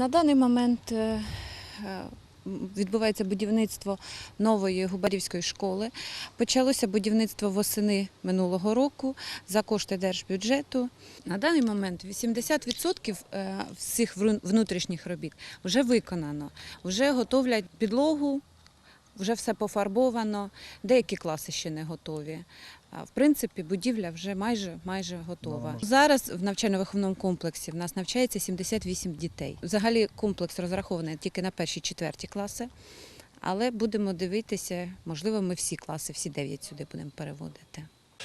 На даний момент е, е, відбувається будівництво нової губарівської школи. Почалося будівництво восени минулого року за кошти держбюджету. На даний момент 80% е, всіх внутрішніх робіт вже виконано, вже готовлять підлогу. Вже все пофарбовано, деякі класи ще не готові. В принципі, будівля вже майже майже готова. Зараз в навчально-виховному комплексі в нас навчається 78 дітей. Взагалі комплекс розрахований тільки на перші четверті класи, але будемо дивитися, можливо, ми всі класи, всі дев'ять сюди будемо переводити.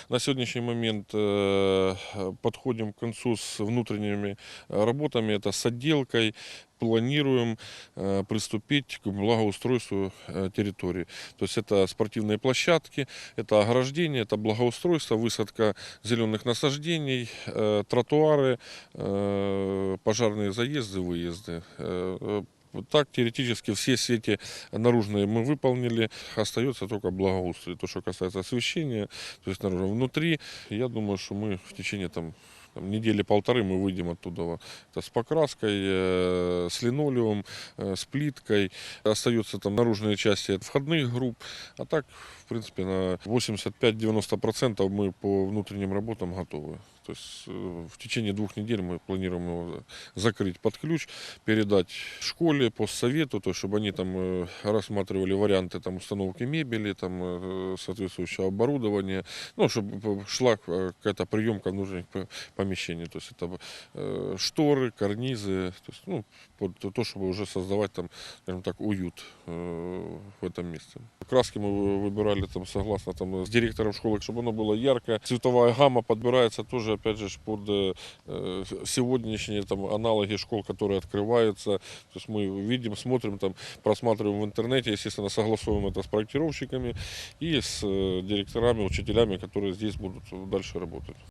На сегодняшний момент э, подходим к концу с внутренними э, работами, это с отделкой. Планируем э, приступить к благоустройству территории. То есть это спортивные площадки, это ограждение, это благоустройство, высадка зеленых насаждений, тротуары, пожарные заезды, выезды. Вот Так теоретически все сети наружные мы выполнили. Остается только благоустрой. То, что касается освещения, то есть наружу. Внутри, я думаю, что мы в течение там, там, недели полторы мы выйдем оттуда. Это с покраской, э, с линолеум, э, с плиткой. Остаются там наружные части от входных групп. А так, в принципе, на 85-90% мы по внутренним работам готовы. То есть э, в течение двух недель мы планируем его закрыть под ключ, передать школе, постсовету, то чтобы они там рассматривали варианты там, установки мебели, там, соответствующего оборудования, ну, чтобы шла какая-то приемка нужных п- помещений. То есть это э, шторы, карнизы, то, есть, ну, под то, чтобы уже создавать там, скажем так, уют э, в этом месте. Краски мы вы- выбирали там согласно там с директором школы, чтобы оно было ярко. Цветовая гамма подбирается тоже, опять же, под э, э, сегодняшние там аналоги школ, которые открываются. То есть мы видим, смотрим, там, просматриваем в интернете, естественно, согласовываем это с проектировщиками и с э, директорами, учителями, которые здесь будут дальше работать.